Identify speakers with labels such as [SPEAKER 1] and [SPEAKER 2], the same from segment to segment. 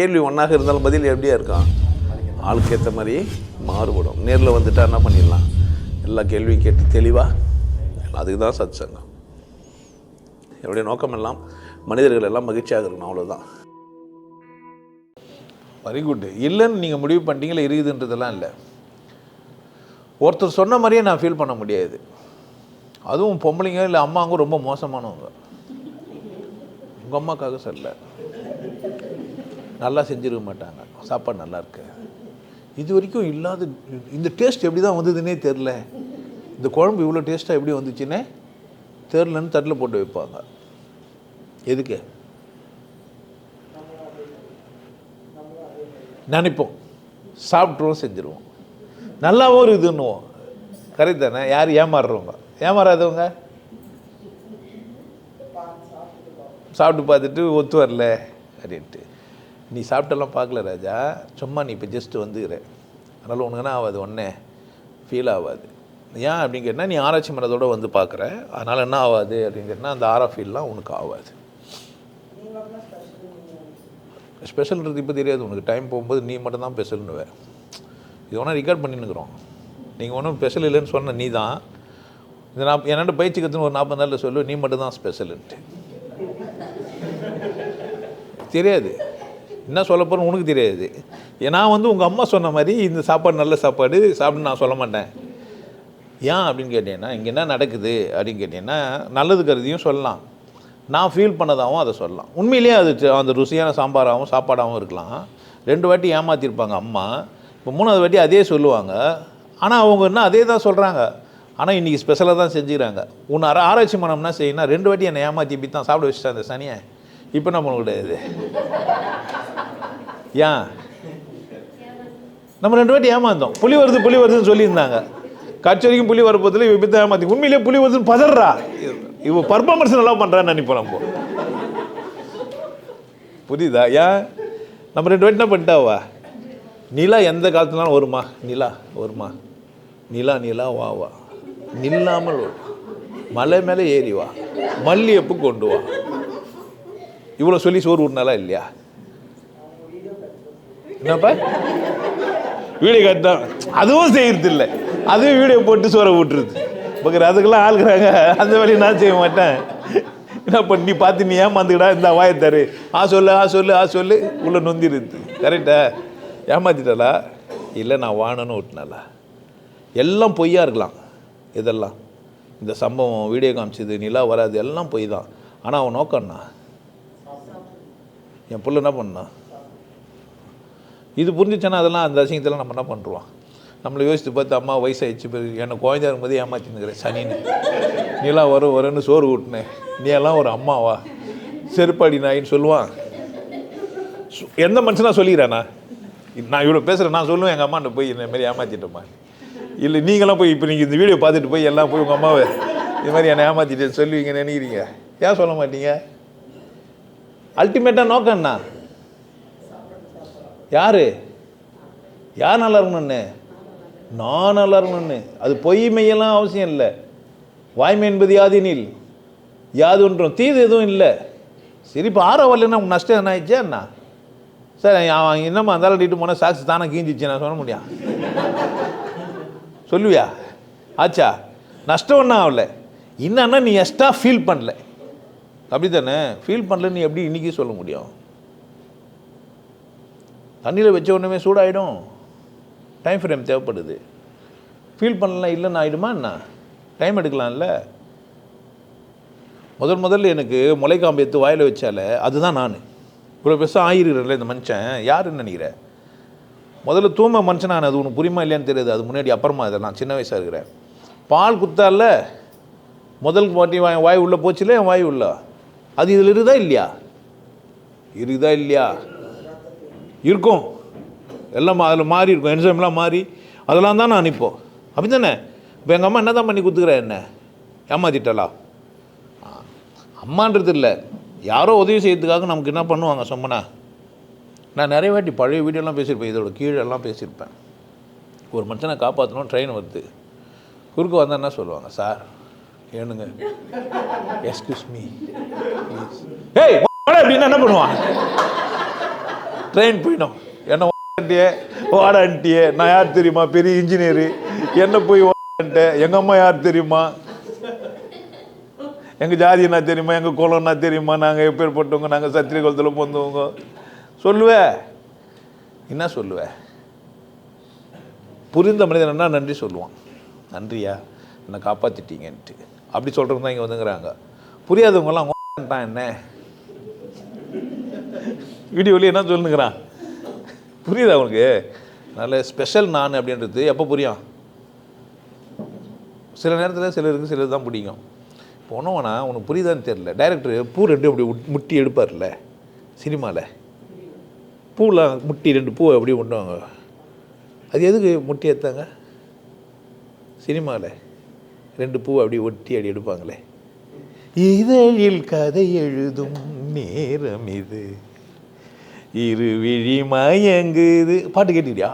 [SPEAKER 1] கேள்வி ஒன்றாக இருந்தாலும் பதில் எப்படியா இருக்கான் ஆளுக்கு ஏற்ற மாதிரி மாறுபடும். நேரில் வந்துட்டா என்ன பண்ணிடலாம்? எல்லா கேள்வியும் கேட்டு தெளிவாக அதுக்கு தான் சத் சங்கம் என்னுடைய நோக்கம் எல்லாம் மனிதர்கள் எல்லாம் மகிழ்ச்சியாக இருக்கணும் அவ்வளோதான் வெரி குட் இல்லைன்னு நீங்கள் முடிவு பண்ணிட்டீங்களா? இருக்குதுன்றதெல்லாம் இல்லை. ஒருத்தர் சொன்ன மாதிரியே நான் ஃபீல் பண்ண முடியாது. அதுவும் பொம்பளைங்க இல்லை அம்மாங்க ரொம்ப மோசமானவங்க. உங்கள் அம்மாக்காக சரியில்லை. நல்லா செஞ்சிருக்க மாட்டாங்க. சாப்பாடு நல்லா இருக்கு. இது வரைக்கும் இல்லாத இந்த டேஸ்ட் எப்படி தான் வந்ததுன்னே தெரில இந்த குழம்பு இவ்வளோ டேஸ்ட்டாக எப்படி வந்துச்சுன்னே தெரிலன்னு தட்டில் போட்டு வைப்பாங்க. எதுக்கு? நினைப்போம். சாப்பிட்ருவோம் செஞ்சுருவோம். நல்லாவும் இருக்குதுன்னுவோம். கரெக்ட் தானே? யார் ஏமாறுறவங்க? ஏமாறாதவங்க? சாப்பிட்டு பார்த்துட்டு ஒத்து வரல. அப்படின்ட்டு. நீ சாப்பிட்டெல்லாம் பார்க்கல ராஜா. சும்மா நீ இப்போ ஜஸ்ட்டு வந்துக்கிற அதனால் உனக்குன்னா ஆகாது? ஒன்றே ஃபீல் ஆகாது. ஏன் அப்படின்னு கேட்டால் நீ ஆராய்ச்சி மனதோட வந்து பார்க்குற. அதனால் என்ன ஆகாது அப்படின்னு கேட்டால் அந்த ஆரா ஃபீல்லாம் உனக்கு ஆகாது. ஸ்பெஷல்ன்றது இப்போ தெரியாது. உனக்கு டைம் போகும்போது நீ மட்டும் தான் ஸ்பெஷல்னுவ இது ஒன்றா ரெக்கார்ட் பண்ணின்னுக்குறோம். நீங்கள் ஒன்றும் ஸ்பெஷல் இல்லைன்னு சொன்ன நீ தான். இது நான் என்னென்ன பயிற்சி கற்றுன்னு ஒரு நாற்பது நாளில் சொல்லு நீ மட்டும் தான் ஸ்பெஷலுன்ட்டு தெரியாது. என்ன சொல்ல போகிறோம் உனக்கு தெரியாது. நான் வந்து உங்கள் அம்மா சொன்ன மாதிரி இந்த சாப்பாடு நல்ல சாப்பாடு சாப்பிட்டு நான் சொல்ல மாட்டேன். ஏன் அப்படின்னு கேட்டீங்கன்னா இங்கே என்ன நடக்குது அப்படின்னு கேட்டீங்கன்னா நல்லது கருதியும் சொல்லலாம். நான் ஃபீல் பண்ணதாகவும் அதை சொல்லலாம். உண்மையிலேயே அது அந்த ருசியான சாம்பாராகவும் சாப்பாடாகவும் இருக்கலாம். ரெண்டு வாட்டி ஏமாற்றிருப்பாங்க அம்மா. இப்போ மூணாவது வாட்டி அதே சொல்லுவாங்க. ஆனால் அவங்க என்ன அதே தான் சொல்கிறாங்க ஆனால் இன்றைக்கி ஸ்பெஷலாக தான் செஞ்சுக்கிறாங்க. உன்னை ஆராய்ச்சி மனம்னா செய்யணும் ரெண்டு வாட்டி என்னை ஏமாற்றி இப்படி தான் சாப்பிட வச்சுட்டேன் அந்த சனியை இப்போ என்ன பண்ண ஏன் நம்ம ரெண்டு வாட்டி ஏமாந்தோம். புலி வருது புலி வருதுன்னு சொல்லியிருந்தாங்க. கட்சி வரைக்கும் புலி வரப்போதில் இவ இப்படி ஏமாத்தி உண்மையிலேயே புலி வருதுன்னு பதறா. இவ பர்ஃபார்மன்ஸ் நல்லா பண்ணுறான்னு நினைப்போம் நம்ம. புரியுதா? ஏன் நம்ம ரெண்டு பேர்ட்டு என்ன பண்ணிட்டாவா? நிலா எந்த காலத்துலனாலும் வருமா? நிலா வருமா? நிலா நிலா வா வா. நில்லாமல் மலை மேலே ஏறி வா. மல்லிகைப்பூ கொண்டு வா. இவ்வளோ சொல்லி சோறு விட்னாலா இல்லையா? என்னப்பா? வீடியோ காட்டான் அதுவும் செய்யறது இல்லை அதுவும் வீடியோ போட்டு சோறை விட்டுருது பக்கர் அதுக்கெல்லாம் ஆளுக்குறாங்க அந்த வேலையை நான் செய்ய மாட்டேன். என்ன பண்ணி பார்த்து நீ ஏமாந்துக்கிடா? இந்த வாயை தரு. ஆ சொல்லு ஆ சொல்லு ஆ சொல்லு. உள்ள நொந்திருது. கரெக்டா? ஏமாத்திட்டாளா? இல்லை நான் வானன்னு விட்டுனாலா எல்லாம் பொய்யா இருக்கலாம். இதெல்லாம். இந்த சம்பவம் வீடியோ காமிச்சது நிலா வராது எல்லாம் பொய் தான் ஆனால் அவன் நோக்கம்னா என் புள்ள என்ன பண்ணான்? இது புரிஞ்சிச்சேன்னா அதெல்லாம் அந்த அசிங்கத்தெல்லாம் நம்ம என்ன பண்ணுறோம் நம்மளை யோசித்து பார்த்து அம்மா வயசாகிடுச்சு பிறகு என்னை குழந்தையா இருக்கும்போது ஏமாற்றினுக்கிறேன் சனின்னு. நீலாம் வரும் வரும்னு சோறு ஊட்டினேன் நீ எல்லாம் ஒரு அம்மாவா? செருப்பாடி நாயின்னு சொல்லுவான். சு- எந்த மனுஷனா சொல்லிடுறேண்ணா நான் இவ்வளோ பேசுகிறேன் நான் சொல்லுவேன் எங்கள் அம்மாட்ட போய் இந்த மாதிரி ஏமாற்றிட்டோமா இல்லை நீங்களாம் போய் இப்போ நீங்கள் இந்த வீடியோ பார்த்துட்டு போய் எல்லாம் போய் உங்கள் அம்மாவை இது மாதிரி என்னை ஏமாற்றிட்டு சொல்லுவீங்கன்னு நினைக்கிறீங்க? ஏன் சொல்ல மாட்டீங்க? அல்டிமேட்டாக நோக்கம்ண்ணா என்ன? யார்? யார் நல்லா இருக்கணும்னு? நான் நல்லா இருக்கணும்னு. அது பொய்மையெல்லாம் அவசியம் இல்லை. வாய்மை என்பது யாதினில் யாது ஒன்றும். தீது எதுவும் இல்லை. சிரிப்பு இப்போ ஆரோ வரலன்னா உங்க நஷ்டம் என்ன ஆயிடுச்சா என்ன? சரி அவன் என்னம்மா அந்த ஆள்கிட்ட போனால் சாக்ஸ் தானே கீஞ்சிச்சு நான் சொல்ல முடியும் சொல்லுவியா? ஆச்சா? நஷ்டம் ஒன்றும் ஆகலை. என்னன்னா நீ எக்ஸ்ட்ரா ஃபீல் பண்ணல. அப்படி தானே ஃபீல் பண்ணல நீ எப்படி இன்றைக்கி சொல்ல முடியும்? தண்ணியில் வச்ச உடனே சூடாகிடும் டைம் ஃப்ரேம் தேவைப்படுது. ஃபீல் பண்ணலாம் இல்லைன்னு ஆகிடுமா என்ன? டைம் எடுக்கலாம்ல. முதல் முதல்ல எனக்கு முளைக்காம்பு எடுத்து வாயில் வச்சால அதுதான் நான். இவ்வளோ பெருசாக ஆயிருக்கிறேன்ல இந்த மனுஷன். யாருன்னு நினைக்கிறேன் முதல்ல தூய்மை மனுஷனான அது உனக்கு புரியுமா இல்லையான்னு தெரியாது. அது முன்னாடி அப்புறமா அதை நான் சின்ன வயசாக இருக்கிறேன். பால் குத்தால முதல் வாட்டி வாய் வாய் உள்ளே போச்சுல என் வாய் உள்ள? அது இதில் இருக்குதா இல்லையா? இருக்குதா இல்லையா? இருக்கும். எல்லாம் அதில் மாறி இருக்கும். என்சைம்லாம் மாறி. அதெல்லாம் தான் நான் அனுப்போம். அப்படி தானே இப்போ எங்கள் அம்மா என்ன தான் பண்ணி கொடுத்துக்கிறா என்ன? ஏமாத்திட்டலா அம்மான்றது இல்லை. யாரோ உதவி செய்யறதுக்காக நமக்கு என்ன பண்ணுவாங்க சொம்மனா? நான் நிறைய வாட்டி பழைய வீடியோலாம் பேசியிருப்பேன். இதோட கீழெல்லாம் பேசியிருப்பேன். ஒரு மனுஷனை காப்பாற்றணும் ட்ரெயின் வருது. குறுக்கு வந்தால் என்ன சொல்லுவாங்க? சார் ஏனுங்க. எஸ்கியூஸ் மீ ஏய் அப்படின்னா என்ன பண்ணுவான்? ட்ரெயின் போயிடும் என்ன ஓட்டியே ஓடான்ட்டியே நான் யார் தெரியுமா? பெரிய இன்ஜினியரு என்ன போய் ஓடான்ட்ட எங்கள் அம்மா யார் தெரியுமா? எங்கள் ஜாதி என்ன தெரியுமா? எங்கள் குலம் என்ன தெரியுமா? நாங்கள் எப்பேற்பட்டவங்க? நாங்கள் சத்திரிய குலத்தில் பொந்தவங்க சொல்லுவே. என்ன சொல்லுவே? புரிந்த மனிதன் என்ன? நன்றி சொல்லுவான். நன்றியா? என்னை காப்பாற்றிட்டீங்கன்ட்டு அப்படி சொல்கிறவங்க தான் இங்கே வந்துங்கிறாங்க. புரியாதவங்கலாம் தான் என்ன? வீடியோவில் என்ன சொல்லுங்கிறான்? புரியுதா அவனுக்கு நல்ல ஸ்பெஷல் நான் அப்படின்றது. எப்போ புரியும்? சில நேரத்தில் சிலருக்கு சிலர் தான் பிடிக்கும். இப்போ ஒன்றுவனா உனக்கு புரியுதான்னு தெரில டைரக்டர் பூ ரெண்டு அப்படி முட்டி எடுப்பார்ல சினிமாவில் பூலாம் முட்டி ரெண்டு பூ அப்படியே கொண்டுவாங்க அது எதுக்கு முட்டி எடுத்தாங்க சினிமாவில் ரெண்டு பூ அப்படி ஒட்டி அப்படி எடுப்பாங்களே. இதழில் கதை எழுதும் நேரம் இது. இரு விழி மயங்குது. பாட்டு கேட்டுக்கிட்டியா?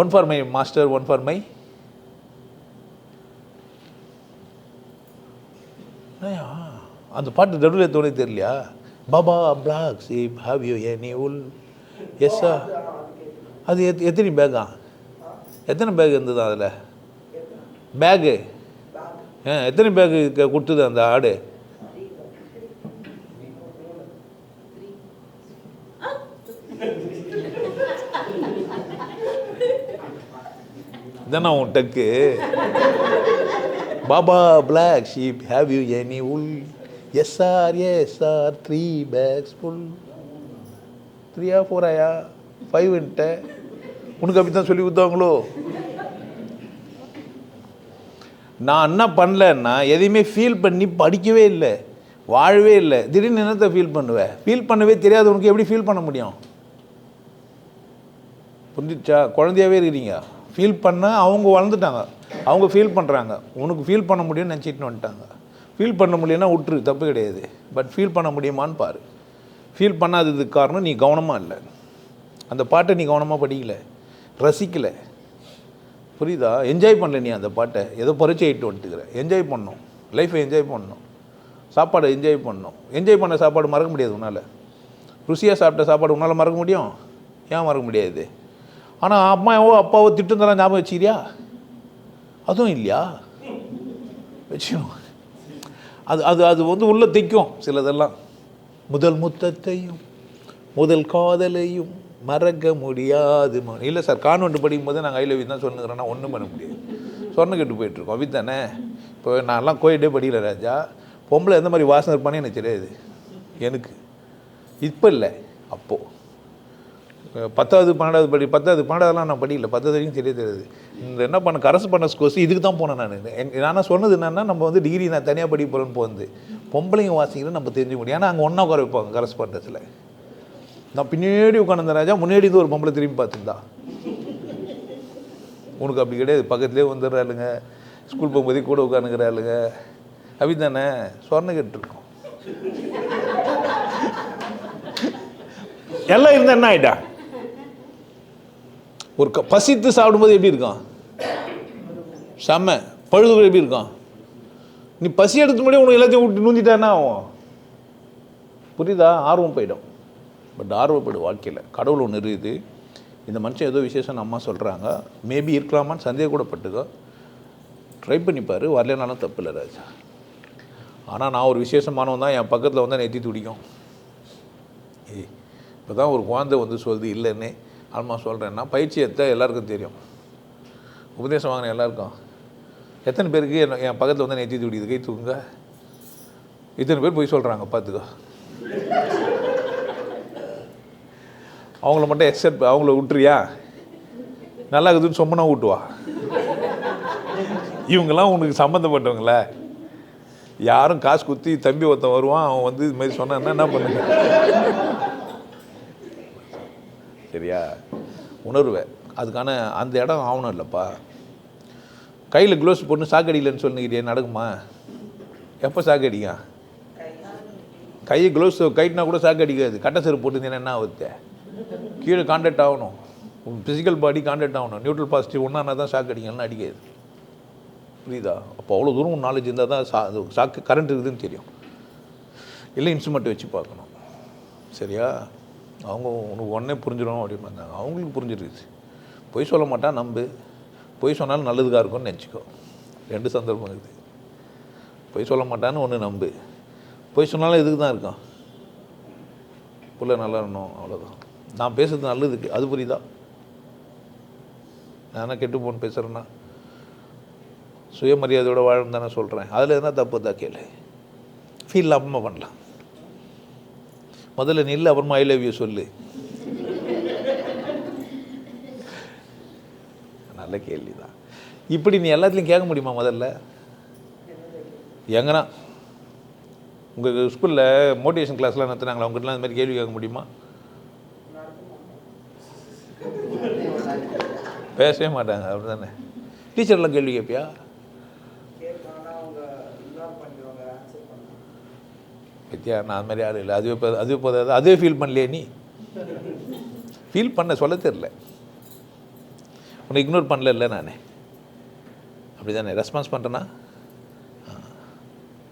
[SPEAKER 1] One for my master one for my அந்த பாட்டு நடுவில் தோணி தெரியலையா? Baa baa black sheep have you any wool? எஸ்ஸா அது எத் எத்தனை பேக்கா? எத்தனை பேக் இருந்தது அதில்? பேகு ஆ எத்தனை பேக்கு கொடுத்தது அந்த ஆடு? இதானா உன் டக்கு baa baa black sheep have you any wool yes sir yes sir three bags full த்ரீயா ஃபோராயா ஃபைவ்ன்ட்ட உனக்கு அப்படி தான் சொல்லி கொடுத்தாங்களோ? நான் என்ன பண்ணலன்னா எதையுமே ஃபீல் பண்ணி படிக்கவே இல்லை. வாழவே இல்லை. திடீர்னு என்னத்தை ஃபீல் பண்ணுவேன் ஃபீல் பண்ணவே தெரியாது. உனக்கு எப்படி ஃபீல் பண்ண முடியும்? புரிஞ்சிச்சா? குழந்தையாகவே இருக்கிறீங்க. ஃபீல் பண்ண அவங்க வளர்ந்துட்டாங்க. அவங்க ஃபீல் பண்ணுறாங்க உனக்கு ஃபீல் பண்ண முடியும்னு நினச்சிட்டு வந்துட்டாங்க. ஃபீல் பண்ண முடியும்னா விட்டுரு தப்பு கிடையாது. பட் ஃபீல் பண்ண முடியுமான்னு பாரு. ஃபீல் பண்ணாததுக்கு காரணம் நீ கவனமாக இல்லை. அந்த பாட்டை நீ கவனமாக படிக்கலை. ரசிக்கலை. புரியுதா? என்ஜாய் பண்ணல நீ அந்த பாட்டை. ஏதோ பரிச்சை ஆகிட்டு வந்துட்டுக்கிற. என்ஜாய் பண்ணும். லைஃப்பை என்ஜாய் பண்ணணும் சாப்பாடை என்ஜாய் பண்ணணும் என்ஜாய் பண்ண சாப்பாடு மறக்க முடியாது உன்னால். ருசியாக சாப்பிட்ட சாப்பாடு உன்னால் மறக்க முடியும்? ஏன் மறக்க முடியாது? ஆனால் அம்மாவோ அப்பாவோ திட்டம் தர ஞாபகம் வச்சுக்கிறியா? அதுவும் இல்லையா? வச்சுக்கணும் அது அது அது வந்து உள்ளே தைக்கும் சிலதெல்லாம். முதல் முத்தத்தையும் முதல் காதலையும் மறக்க முடியாது இல்லை சார் கான்வெண்ட் படிக்கும்போது நாங்கள் ஐ லவ் தான் சொல்லுங்கிறேன்னா ஒன்றும் பண்ண முடியாது. சொன்ன கெட்டு போயிட்டுருக்கோம் தானே? இப்போ நான்லாம் கோயிட்டே படிக்கல ராஜா. பொம்பளை எந்த மாதிரி வாசனை இருப்பானே எனக்கு தெரியாது. எனக்கு. இப்போ இல்லை அப்போது பத்தாவது பன்னெண்டாவது படி பத்தாவது பன்னெண்டாவதுலாம் நான் படிக்கல பத்தாவது வரைக்கும் தெரிய தெரியாது. இந்த என்ன பண்ண கரஸ் பண்ண கோர்ஸ் இதுக்கு தான் போனேன் நான். நான் சொன்னது என்னென்னா நம்ம வந்து டிகிரி நான் தனியாக படிக்க போகிறேன்னு போகுது பொம்பளைங்க வாசிக்கிறேன் நம்ம தெரிஞ்சுக்க முடியும். ஏன்னா அங்கே ஒன்றா உட்கார வைப்பாங்க கரஸ் நான் பின்னாடி உட்காந்து ராஜா முன்னாடி இருந்து ஒரு பொம்பளை திரும்பி பார்த்துருந்தா உனக்கு அப்படி கிடையாது. பக்கத்துலேயே வந்துடுறாளுங்க. ஸ்கூல் போகும்போதே கூட உட்காந்துக்கிறாளுங்க அப்படி தானே சொர்ண கேட்டுருக்கோம். எல்லாம் இருந்தா என்ன ஆயிட்டா? ஒரு க- பசித்து சாப்பிடும்போது எப்படி இருக்கும் செம்ம பழுது எப்படி இருக்கும் நீ பசி எடுத்து முடியும் உனக்கு எல்லாத்தையும் விட்டு நூந்திட்டா என்ன ஆகும்? புரியுதா? ஆர்வம் போயிடும். பட் ஆர்வப்படு வாழ்க்கையில். கடவுள் ஒன்று இருக்குது. இந்த மனுஷன் ஏதோ விசேஷம் அம்மா சொல்கிறாங்க மேபி இருக்கலாமான்னு சந்தேகம் கூட பட்டுக்கோ ட்ரை பண்ணிப்பார் வரலனாலும் தப்பு இல்லை ராஜா. ஆனால் நான் ஒரு விசேஷமானவன் தான். என் பக்கத்தில் வந்தால் நெத்தி துடிக்கும். ஏய் இப்போ தான் ஒரு குழந்தை வந்து சொல்லுது இல்லைன்னு. ஆல்மா சொல்கிறேன்னா பயிற்சி எத்த எல்லாருக்கும் தெரியும். உபதேசம் வாங்கின எல்லாருக்கும். எத்தனை பேருக்கு என்ன- என் பக்கத்தில் வந்து நெத்தி துடிக்குது? கை தூக்குங்க. இத்தனை பேர் போய் சொல்கிறாங்க பார்த்துக்கோ அவங்கள மட்டும் எக்ஸப்ட் அவங்கள விட்டுறியா? நல்லா இருக்குதுன்னு சொம்மனா விட்டுவா இவங்கெல்லாம் உனக்கு சம்மந்தப்பட்டவங்கள. யாரும் காசு குத்தி தம்பி ஒருத்தன் வருவான் அவன் வந்து இது மாதிரி சொன்னான்னா என்ன பண்ணுங்க? சரியா? உணர்வேன் அதுக்கான அந்த இடம் ஆகணும் இல்லைப்பா. கையில் க்ளோஸ் போட்டு சாக்கடிக்கலன்னு சொல்லுங்கிறியே நடக்குமா? எப்போ சாக்கடிங்க கையை க்ளோஸ் கைட்டினா கூட சாக்கடிக்காது அடிக்காது. கட்ட செருப்பு போட்டுருந்தீங்கன்னா என்ன ஆகுது? கீழே கான்டாக்ட் ஆகணும். ஃபிசிக்கல் பாடி கான்டாக்ட் ஆகணும். நியூட்ரல் பாசிட்டிவ் ஒன்றா தான் ஷாக் அடிக்கலாம் அடிக்காது. புரியுதா? அப்போ அவ்வளோ தூரம் நாலேஜ் இருந்தால் தான் சா அது ஷாக்கு கரண்ட் இருக்குதுன்னு தெரியும். இல்லை இன்ஸ்ட்ருமெண்ட் வச்சு பார்க்கணும். சரியா? அவங்க உனக்கு உடனே புரிஞ்சிடும் அப்படின்னு அவங்களுக்கு புரிஞ்சிருக்குது பொய் சொல்ல மாட்டான் நம்பு. பொய் சொன்னாலும் நல்லதுக்காக இருக்கும்னு நினச்சிக்கோ. ரெண்டு சந்தர்ப்பம் இருக்குது. பொய் சொல்ல மாட்டான்னு ஒன்று நம்பு. பொய் சொன்னாலும் இதுக்கு தான் இருக்கான்? பிள்ளை நல்லா இருக்கணும் அவ்வளோதான் நான் பேசுறது நல்லதுக்கு அது புரியுதா? நான் கெட்டு போன் பேசுகிறேன்னா சுயமரியாதையோட வாழும் தானே சொல்கிறேன் அதில் எதனா தப்பு தான் கேளு. ஃபீல் அப்புறமா பண்ணலாம். முதல்ல நில்லு அப்புறமா ஐ லவ் யூ சொல்லு. நல்ல கேள்வி தான் இப்படி நீ எல்லாத்துலேயும் கேட்க முடியுமா முதல்ல? எங்கன்னா உங்கள் ஸ்கூலில் மோட்டிவேஷன் கிளாஸ்லாம் நடத்துனாங்களா உங்கள்கிட்டலாம் இந்த மாதிரி கேள்வி கேட்க முடியுமா? பேசவே மாட்டாங்க அப்படி தானே டீச்சர்லாம் கேள்வி கேட்பியா
[SPEAKER 2] வித்தியா
[SPEAKER 1] வித்யா நான் அது மாதிரி யாரும் இல்லை. அதுவே போ- அதுவே போதாது. அதுவே ஃபீல் பண்ணலையே நீ? ஃபீல் பண்ண சொல்ல தெரில உன்னை இக்னோர் பண்ணல இல்லை நான்? அப்படி தானே ரெஸ்பான்ஸ் பண்ணுறேன்னா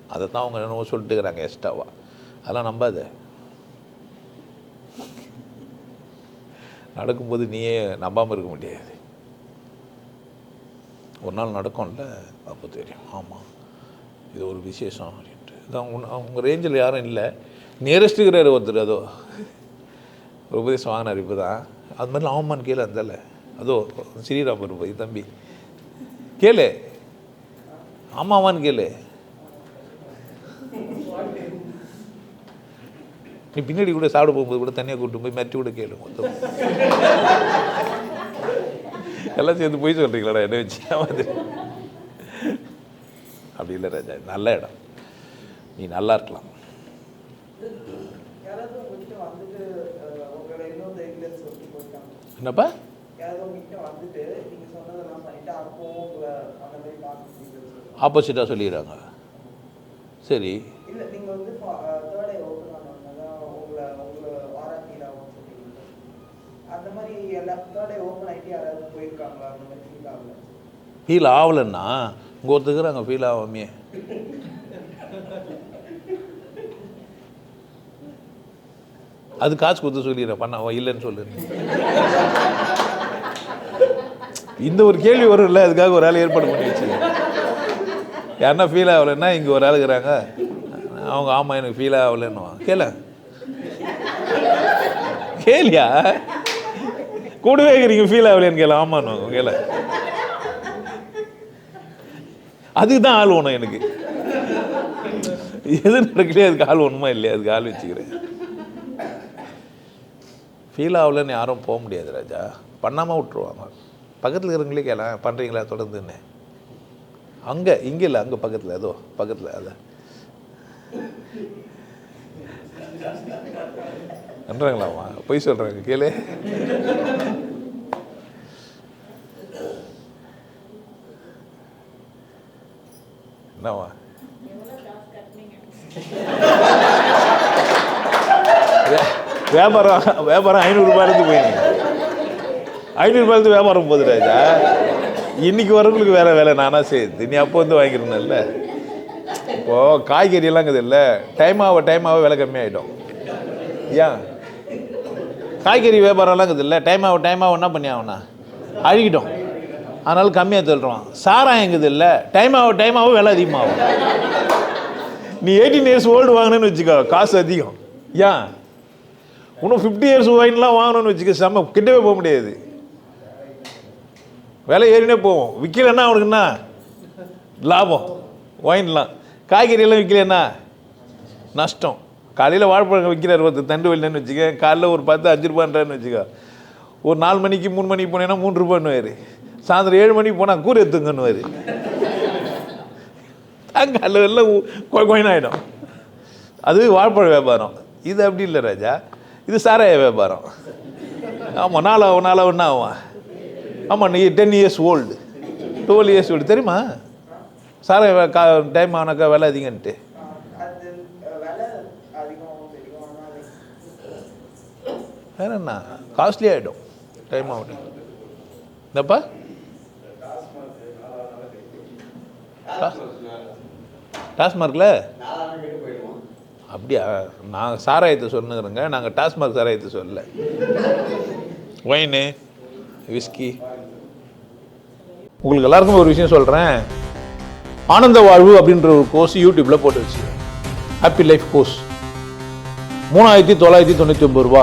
[SPEAKER 1] அதை தான் அவங்க என்னவோ சொல்லிட்டு இருக்கிறாங்க எக்ஸ்ட்ராவா அதெல்லாம் நம்பாது. நடக்கும்போது நீயே நம்பாமல் இருக்க முடியாது. ஒரு நாள் நடக்கும்ல அப்போ தெரியும். ஆமாம் இது ஒரு விசேஷம் அப்படின்ட்டு. இதான் உன் அவங்க ரேஞ்சில் யாரும் இல்லை. நியரஸ்ட் இருக்கிறார் ஒருத்தர் அதோ. ஒரு உபதேசம் வாங்கினார் இப்போ தான். அது மாதிரிலாம் ஆமான்னு கேளு அந்தால அதோ ஸ்ரீராமர் போய் தம்பி. கேளு. ஆமாவான்னு கேளு. நீ பின்னாடி கூட சாப்பிட போகும்போது கூட தனியாக கூப்பிட்டு போய் மிரட்டி கூட கேளு மொத்தம். எல்லாம் சேர்ந்து போய் சொல்கிறீங்களாடா என்ன வச்சு மாதிரி அப்படி இல்லை ராஜா நல்ல இடம். நீ நல்லா இருக்கலாம்.
[SPEAKER 2] என்னப்பா? ஆப்போசிட்டாக சொல்லிடுறாங்க சரி உங்களோட இன்னும் தைரியத்தை சொல்லி போயிட்டாங்க
[SPEAKER 1] என்னப்பா
[SPEAKER 2] யாராவது உங்ககிட்ட வந்துட்டு நீங்க சொன்னதெல்லாம் பண்ணிட்டு அப்பவும் உங்களை அந்த மாதிரி பார்த்து
[SPEAKER 1] ஆப்போசிட்டாக சொல்லிடுறாங்க சரி
[SPEAKER 2] இல்ல நீங்க வந்து தேர்ட் ஐ ஓப்பன் ஆனவங்கதான் உங்களை உங்களை ஆராய்ச்சியிலாவும் சொல்றீங்க அந்த மாதிரி ஓப்பன் ஆகிட்டு யாராவது போயிருக்காங்களா? அந்த மாதிரி ஃபீல் ஆகல
[SPEAKER 1] ஃபீல் ஆகலைன்னா இங்கே ஒருத்தருக்குறாங்க ஃபீல் ஆகாமே அது காசு கொடுத்து சொல்லிடுறேன் பண்ண இல்லைன்னு சொல்லு. இந்த ஒரு கேள்வி வரும்ல அதுக்காக ஒரு ஆள் ஏற்பாடு பண்ணி வச்சு. யாருன்னா ஃபீல் ஆகலைன்னா இங்கே ஒரு ஆள் இருக்கிறாங்க. அவங்க ஆமாம் எனக்கு ஃபீல் ஆகலைன்னு கேள. கேளியா? கூடவே இருக்கிறீங்க ஃபீல் ஆகலையான்னு கேள. ஆமான்னு கேள. அதுக்கு தான் ஆள் ஒன்று எனக்கு. எது நடக்கலையே அதுக்கு ஆள் ஒன்றுமா இல்லையா? அதுக்கு ஆள் வச்சுக்கிறேன். ஃபீல் ஆகலன்னு யாரும் போக முடியாது ராஜா. பண்ணாமல் விட்டுருவாங்க பக்கத்தில் இருக்கிறவங்களே கேள பண்ணுறீங்களா தொடர்ந்துன்னு. அங்கே இங்கே இல்லை அங்கே பக்கத்தில் ஏதோ பக்கத்தில் அதான் பண்ணுறாங்களாம்மா பொய் சொல்கிறாங்க கேளு. என்னவா வியாபாரம் வியாபாரம் ஐநூறுரூபாயிலேருந்து போயிருங்க ஐநூறுரூபாயிலேருந்து வியாபாரம் போகுது ராஜா இன்னைக்கு வரவங்களுக்கு வேறு வேலை நானா சேர்த்து நீ அப்போ வந்து வாங்கிருந்தல்ல இப்போது காய்கறியெல்லாம் இருக்குது இல்லை டைம் ஆக டைம் ஆக விலை கம்மியாயிடும். ஏன்? காய்கறி வியாபாரம்லாம் இருக்குது இல்லை. டைம் ஆகும் டைம் ஆகும் என்ன பண்ணி ஆகணா அழுகிட்டோம். அதனால கம்மியாக சொல்கிறோம் சாராயம் இருக்குது இல்லை. டைம் ஆகும் டைம் ஆகும் விலை அதிகமாகும். நீ எயிட்டீன் இயர்ஸ் ஓல்டு வாங்கினேன்னு வச்சுக்கோ காசு அதிகம். ஏன்? இன்னும் ஃபிஃப்டி இயர்ஸ் ஒயின்லாம் வாங்கணும்னு வச்சுக்க செம்ம கிட்டவே போக முடியாது. விலை ஏறினே போவோம். விற்கலன்னா அவனுக்கு என்ன? லாபம். ஒயின்லாம் காய்கறியெல்லாம் விற்கலன்னா நஷ்டம். காலையில் வாழைப்பழம் விற்கிறார் ஒருத்தர் தண்டு வலின்னு வச்சுக்க காலைல ஒரு பத்து அஞ்சு ரூபான்றான்னு வச்சுக்கோ. ஒரு நாலு மணிக்கு மூணு மணிக்கு போனேன்னா மூணு ரூபான்னுவார். சாயந்தரம் ஏழு மணிக்கு போனால் கூறு எத்துங்கன்னுவார் காலைல எல்லாம் கொயினாயிடும். ஆகிடும் அது வாழைப்பழ வியாபாரம். இது அப்படி இல்லை ராஜா. இது சாராய வியாபாரம். ஆமாம் நாளாகும் நாளாகும் என்ன ஆகும் ஆமாம் நீ ten years old twelve years old தெரியுமா? சாராய கா டைம் ஆனாக்கா விலை அதிகன்ட்டு
[SPEAKER 2] அது அஹ், விலை அதிகமாகவும் தெரியும் ஆனால்
[SPEAKER 1] வேற என்ன காஸ்ட்லி ஆகிடும் டைம் ஆகட்டும் என்னப்பா டாஸ்மார்க்கில் அப்படியா? நான் சாராயத்தை சொன்னுங்கிறேங்க நாங்கள் டாஸ்மார்க் சாராயத்தை சொல்லல. ஒயினு விஸ்கி உங்களுக்கு எல்லாருக்கும் ஒரு விஷயம் சொல்கிறேன் ஆனந்த வாழ்வு அப்படின்ற ஒரு கோர்ஸ் யூடியூப்பில் போட்டு வச்சு ஹாப்பி லைஃப் கோர்ஸ் மூணாயிரத்தி தொள்ளாயிரத்தி தொண்ணூற்றி ஒம்பது ரூபா.